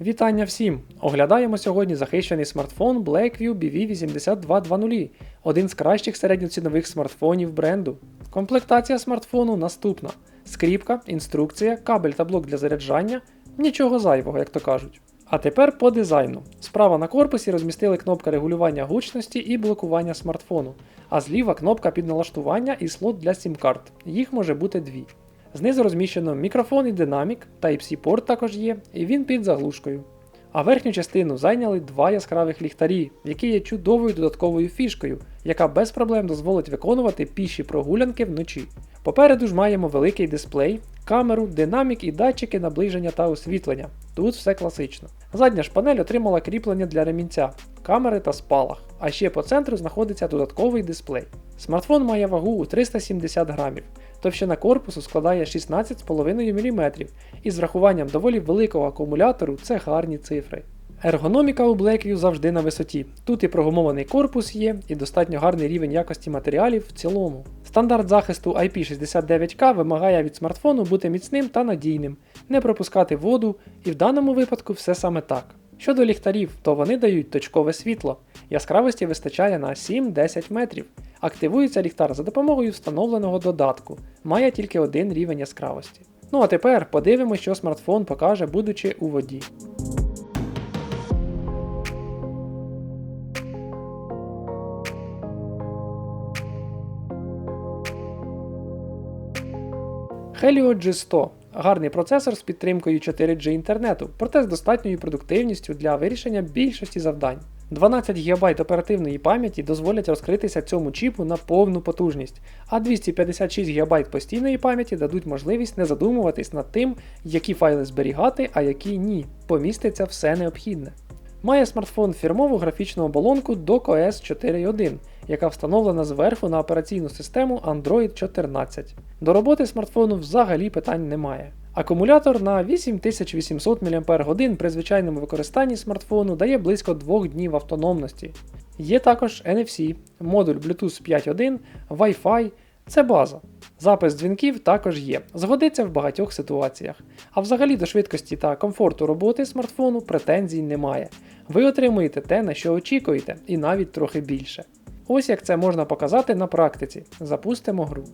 Вітання всім! Оглядаємо сьогодні захищений смартфон Blackview BV8220, один з кращих середньоцінових смартфонів бренду. Комплектація смартфону наступна: скріпка, інструкція, кабель та блок для заряджання, нічого зайвого, як то кажуть. А тепер по дизайну. Справа на корпусі розмістили кнопка регулювання гучності і блокування смартфону, а зліва кнопка під налаштування і слот для сім-карт. Їх може бути дві. Знизу розміщено мікрофон і динамік, Type-C порт також є, і він під заглушкою. А верхню частину зайняли два яскравих ліхтарі, які є чудовою додатковою фішкою, яка без проблем дозволить виконувати піші прогулянки вночі. Попереду ж маємо великий дисплей, камеру, динамік і датчики наближення та освітлення. Тут все класично. Задня ж панель отримала кріплення для ремінця, камери та спалах, а ще по центру знаходиться додатковий дисплей. Смартфон має вагу у 370 грамів, товщина корпусу складає 16,5 мм, і з врахуванням доволі великого акумулятору це гарні цифри. Ергономіка у Blackview завжди на висоті. Тут і прогумований корпус є, і достатньо гарний рівень якості матеріалів в цілому. Стандарт захисту IP69K вимагає від смартфону бути міцним та надійним, не пропускати воду, і в даному випадку все саме так. Щодо ліхтарів, то вони дають точкове світло. Яскравості вистачає на 7-10 метрів. Активується ліхтар за допомогою встановленого додатку, має тільки один рівень яскравості. Ну а тепер подивимося, що смартфон покаже, будучи у воді. Helio G100 гарний процесор з підтримкою 4G інтернету, проте з достатньою продуктивністю для вирішення більшості завдань. 12 ГБ оперативної пам'яті дозволять розкритися цьому чіпу на повну потужність, а 256 ГБ постійної пам'яті дадуть можливість не задумуватись над тим, які файли зберігати, а які ні. Поміститься все необхідне. Має смартфон фірмову графічну оболонку DocOS 4.1, яка встановлена зверху на операційну систему Android 14. До роботи смартфону взагалі питань немає. Акумулятор на 8800 мАч при звичайному використанні смартфону дає близько 2 днів автономності. Є також NFC, модуль Bluetooth 5.1, Wi-Fi, це база. Запис дзвінків також є, згодиться в багатьох ситуаціях. А взагалі до швидкості та комфорту роботи смартфону претензій немає. Ви отримуєте те, на що очікуєте, і навіть трохи більше. Ось як це можна показати на практиці. Запустимо гру.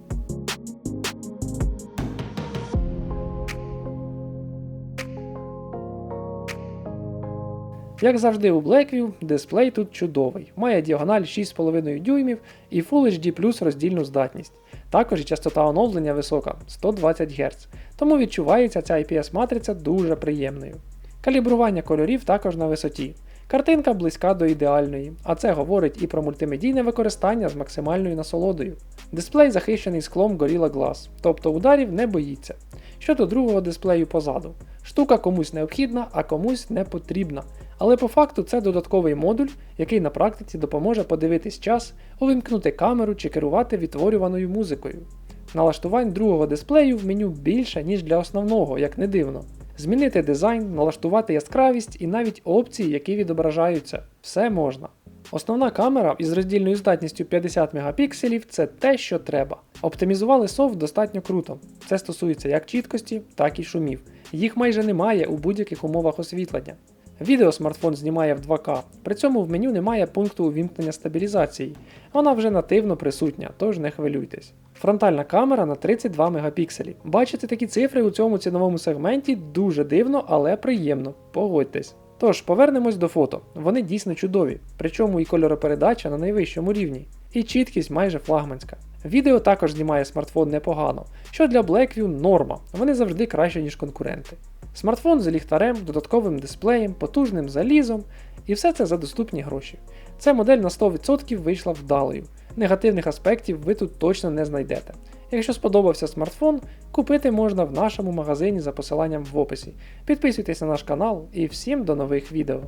Як завжди у Blackview, дисплей тут чудовий, має діагональ 6,5 дюймів і Full HD плюс роздільну здатність. Також і частота оновлення висока 120 Гц, тому відчувається ця IPS-матриця дуже приємною. Калібрування кольорів також на висоті. Картинка близька до ідеальної, а це говорить і про мультимедійне використання з максимальною насолодою. Дисплей захищений склом Gorilla Glass, тобто ударів не боїться. Щодо другого дисплею позаду. Штука комусь необхідна, а комусь не потрібна. Але по факту це додатковий модуль, який на практиці допоможе подивитись час, увімкнути камеру чи керувати відтворюваною музикою. Налаштувань другого дисплею в меню більше, ніж для основного, як не дивно. Змінити дизайн, налаштувати яскравість і навіть опції, які відображаються. Все можна. Основна камера із роздільною здатністю 50 Мп це те, що треба. Оптимізували софт достатньо круто. Це стосується як чіткості, так і шумів. Їх майже немає у будь-яких умовах освітлення. Відео смартфон знімає в 2К, при цьому в меню немає пункту увімкнення стабілізації. Вона вже нативно присутня, тож не хвилюйтесь. Фронтальна камера на 32 Мп. Бачити такі цифри у цьому ціновому сегменті дуже дивно, але приємно, погодьтесь. Тож, повернемось до фото. Вони дійсно чудові, причому і кольоропередача на найвищому рівні, і чіткість майже флагманська. Відео також знімає смартфон непогано, що для Blackview норма, вони завжди краще, ніж конкуренти. Смартфон з ліхтарем, додатковим дисплеєм, потужним залізом, і все це за доступні гроші. Ця модель на 100% вийшла вдалою. Негативних аспектів ви тут точно не знайдете. Якщо сподобався смартфон, купити можна в нашому магазині за посиланням в описі. Підписуйтесь на наш канал і всім до нових відео.